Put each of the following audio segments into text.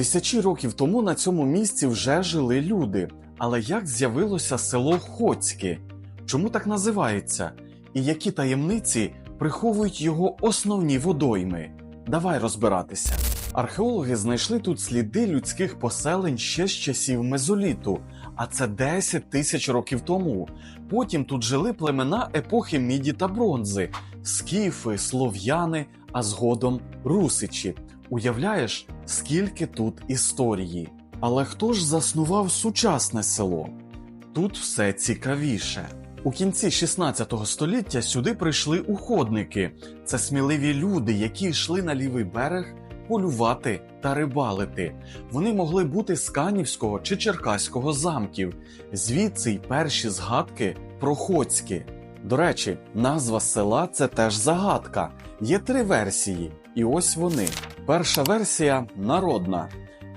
Тисячі років тому на цьому місці вже жили люди. Але як з'явилося село Хоцьке? Чому так називається? І які таємниці приховують його основні водойми? Давай розбиратися. Археологи знайшли тут сліди людських поселень ще з часів мезоліту, а це 10 тисяч років тому. Потім тут жили племена епохи міді та бронзи, скіфи, слов'яни, а згодом русичі. Уявляєш, скільки тут історії. Але хто ж заснував сучасне село? Тут все цікавіше. У кінці 16 століття сюди прийшли уходники. Це сміливі люди, які йшли на лівий берег полювати та рибалити. Вони могли бути з Канівського чи Черкаського замків. Звідси й перші згадки про Хоцьки. До речі, назва села це теж загадка. Є три версії, і ось вони. Перша версія народна.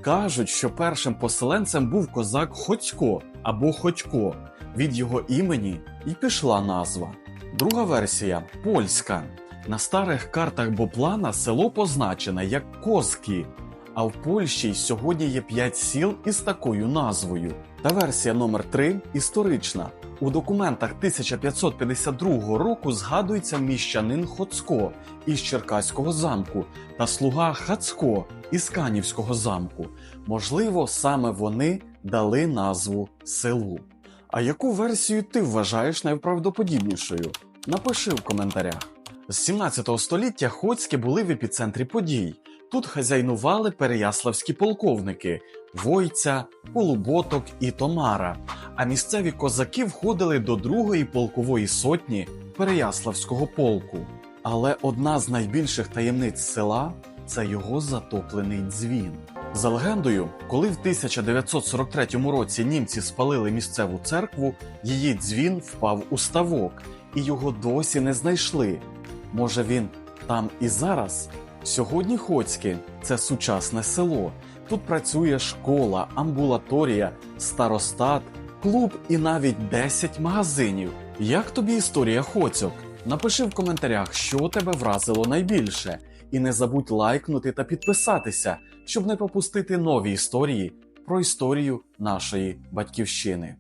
Кажуть, що першим поселенцем був козак Хоцько або Ходько. Від його імені і пішла назва. Друга версія польська. На старих картах Боплана село позначене як Козки, а в Польщі й сьогодні є п'ять сіл із такою назвою. Та версія номер 3 історична. У документах 1552 року згадується міщанин Хоцько із Черкаського замку та слуга Хацько із Канівського замку. Можливо, саме вони дали назву селу. А яку версію ти вважаєш найправдоподібнішою? Напиши в коментарях. З 17 століття Хоцькі були в епіцентрі подій. Тут хазяйнували переяславські полковники Войця, Полуботок і Томара. А місцеві козаки входили до другої полкової сотні Переяславського полку. Але одна з найбільших таємниць села це його затоплений дзвін. За легендою, коли в 1943 році німці спалили місцеву церкву, її дзвін впав у ставок, і його досі не знайшли. Може він там і зараз? Сьогодні Хоцьке це сучасне село. Тут працює школа, амбулаторія, старостат, клуб і навіть 10 магазинів. Як тобі історія Хоцьок? Напиши в коментарях, що тебе вразило найбільше. І не забудь лайкнути та підписатися, щоб не пропустити нові історії про історію нашої батьківщини.